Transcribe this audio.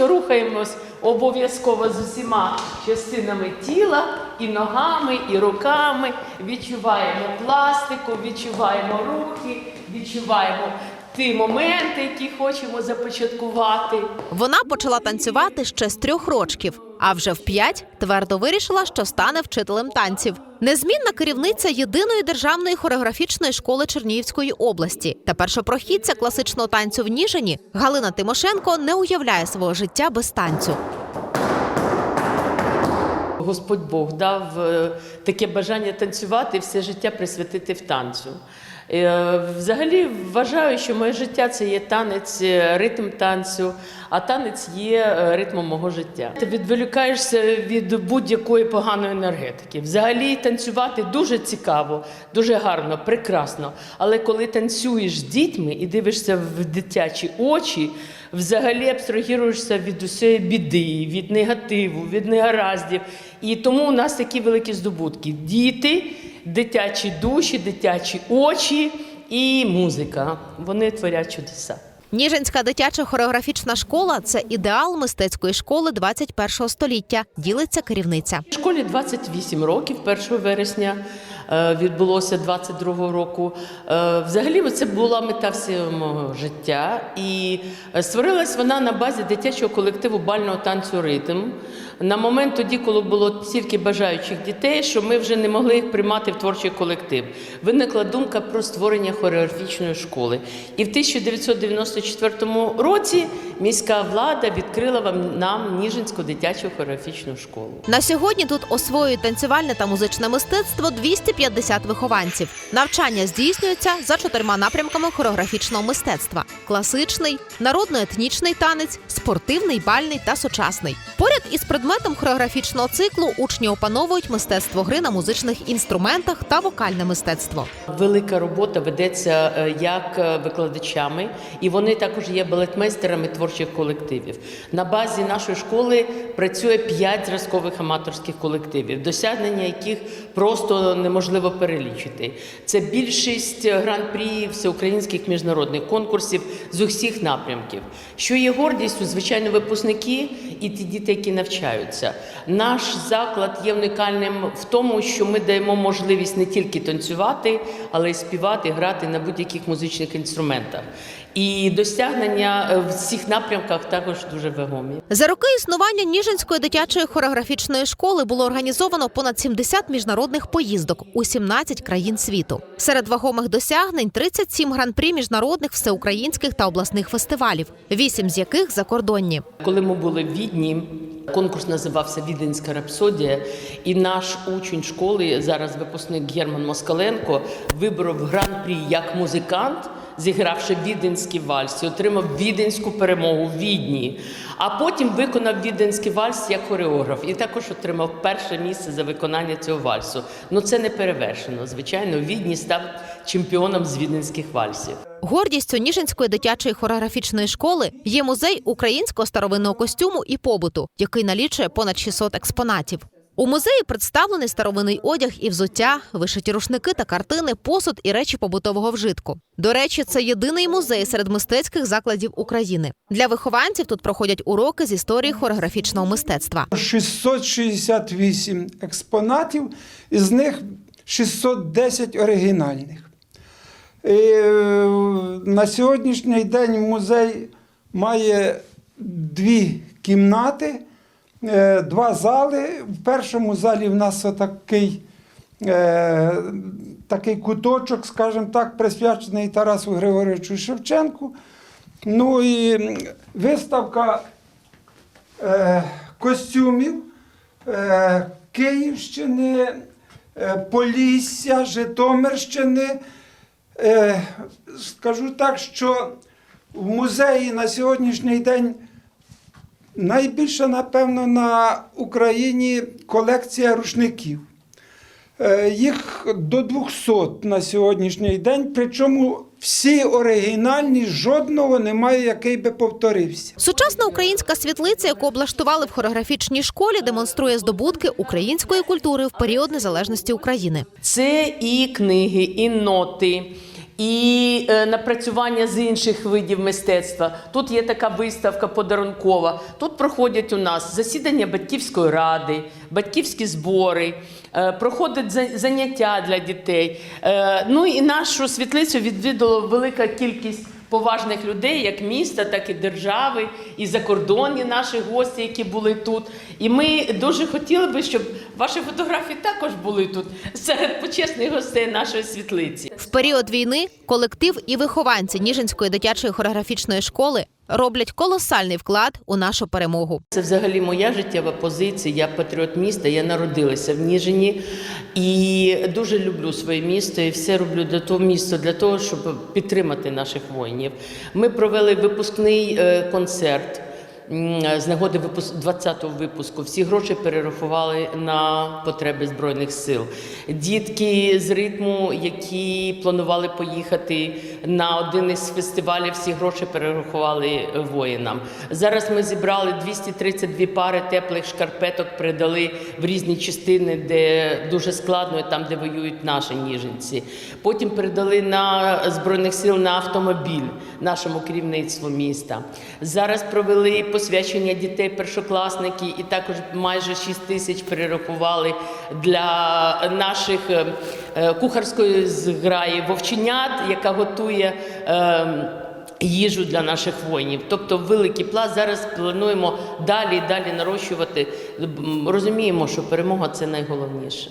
Рухаємось обов'язково з усіма частинами тіла, і ногами, і руками. Відчуваємо пластику, відчуваємо рухи, відчуваємо ті моменти, які хочемо започаткувати. Вона почала танцювати ще з трьох рочків, а вже в п'ять твердо вирішила, що стане вчителем танців. Незмінна керівниця єдиної державної хореографічної школи Чернігівської області та першопрохідця класичного танцю в Ніжині Галина Тимошенко не уявляє свого життя без танцю. Господь Бог дав е, таке бажання танцювати все життя присвятити в танцю. Е, Взагалі вважаю, що моє життя це є танець, е, ритм танцю, а танець є е, ритмом мого життя. Ти відволікаєшся від будь-якої поганої енергетики. Взагалі танцювати дуже цікаво, дуже гарно, прекрасно. Але коли танцюєш з дітьми і дивишся в дитячі очі, взагалі абстрагіруєшся від усієї біди, від негативу, від негараздів. І тому у нас такі великі здобутки: діти, дитячі душі, дитячі очі і музика. Вони творять чудеса. Ніжинська дитяча хореографічна школа це ідеал мистецької школи 21-го століття. Ділиться керівниця. Школі 28 років, 1 вересня е, відбулося 22 року. Е, Взагалі це була мета всього мого життя. І е, створилась вона на базі дитячого колективу бального танцю ритм. На момент тоді, коли було стільки бажаючих дітей, що ми вже не могли їх приймати в творчий колектив. Виникла думка про створення хореографічної школи. І в 1994 році міська влада відкрила вам- нам Ніжинську дитячу хореографічну школу. На сьогодні тут освоюють танцювальне та музичне мистецтво 250 вихованців. Навчання здійснюється за чотирма напрямками хореографічного мистецтва: класичний, народно-етнічний танець, спортивний, бальний та сучасний. Поряд із предметом хореографічного циклу учні опановують мистецтво гри на музичних інструментах та вокальне мистецтво. Велика робота ведеться е, як е, викладачами, і вони також є балетмейстерами творчих колективів. На базі нашої школи працює п'ять зразкових аматорських колективів, досягнення яких просто неможливо перелічити. Це більшість гран-прі всеукраїнських міжнародних конкурсів з усіх напрямків. Що є гордістю, звичайно, випускники і ті діти, які навчаються. Наш заклад є унікальним в тому, що ми даємо можливість не тільки танцювати, але й співати, грати на будь-яких музичних інструментах. І досягнення е, в цих напрямках також дуже вагомі. За роки існування Ніжинської дитячої хореографічної школи було організовано понад 70 міжнародних поїздок у 17 країн світу. Серед вагомих досягнень 37 гран-прі міжнародних, всеукраїнських та обласних фестивалів, вісім з яких закордонні. Коли ми були в Відні, конкурс називався Віденська рапсодія, і наш учень школи, зараз випускник Герман Москаленко, виборов гран-прі як музикант, зігравши віденський вальс, і отримав віденську перемогу в Відні. А потім виконав віденський вальс як хореограф і також отримав перше місце за виконання цього вальсу. Ну це не перевершено. Звичайно, Відні став чемпіоном з віденських вальсів. Гордістю Ніжинської дитячої хореографічної школи є музей українського старовинного костюму і побуту, який налічує понад 600 експонатів. У музеї представлений старовинний одяг і взуття, вишиті рушники та картини, посуд і речі побутового вжитку. До речі, це єдиний музей серед мистецьких закладів України. Для вихованців тут проходять уроки з історії хореографічного мистецтва. 668 експонатів, із них 610 оригінальних. І, е, на сьогоднішній день музей має дві кімнати, е, два зали. В першому залі в нас отакий е, такий куточок, скажімо так, присвячений Тарасу Григоровичу Шевченку. Ну і виставка е, костюмів Київщини, Полісся, Житомирщини. Е, скажу так, що в музеї на сьогоднішній день найбільша, напевно, на Україні колекція рушників. Е, Їх до 200 на сьогоднішній день, причому всі оригінальні, жодного немає, який би повторився. Сучасна українська світлиця, яку облаштували в хореографічній школі, демонструє здобутки української культури в період незалежності України. Це і книги, і ноти, і е, напрацювання з інших видів мистецтва. Тут є така виставка подарункова. Тут проходять у нас засідання батьківської ради, батьківські збори, е, проходять заняття для дітей. Е, Ну і нашу світлицю відвідало велика кількість. Поважних людей, як міста, так і держави, і закордонні наші гості, які були тут. І ми дуже хотіли би, щоб ваші фотографії також були тут серед почесних гостей нашої світлиці. Період війни колектив і вихованці Ніжинської дитячої хореографічної школи роблять колосальний вклад у нашу перемогу. Це взагалі моя життєва позиція. Я патріот міста, я народилася в Ніжині і дуже люблю своє місто і все роблю для того міста, для того, щоб підтримати наших воїнів. Ми провели випускний е, концерт. З нагоди випуск 20-го випуску всі гроші перерахували на потреби збройних сил. Дітки з ритму, які планували поїхати на один із фестивалів, всі гроші перерахували воїнам. Зараз ми зібрали 232 пари теплих шкарпеток, передали в різні частини, де дуже складно, і там, де воюють наші ніженці. Потім передали на збройних сил на автомобіль нашому керівництву міста. Зараз провели посвячення дітей першокласники, і також майже 6 тисяч перерахували для наших е, е, кухарської зграї вовченят, яка готує. е, Їжу для наших воїнів, тобто великий пласт. Зараз плануємо далі і далі нарощувати. Розуміємо, що перемога це найголовніше.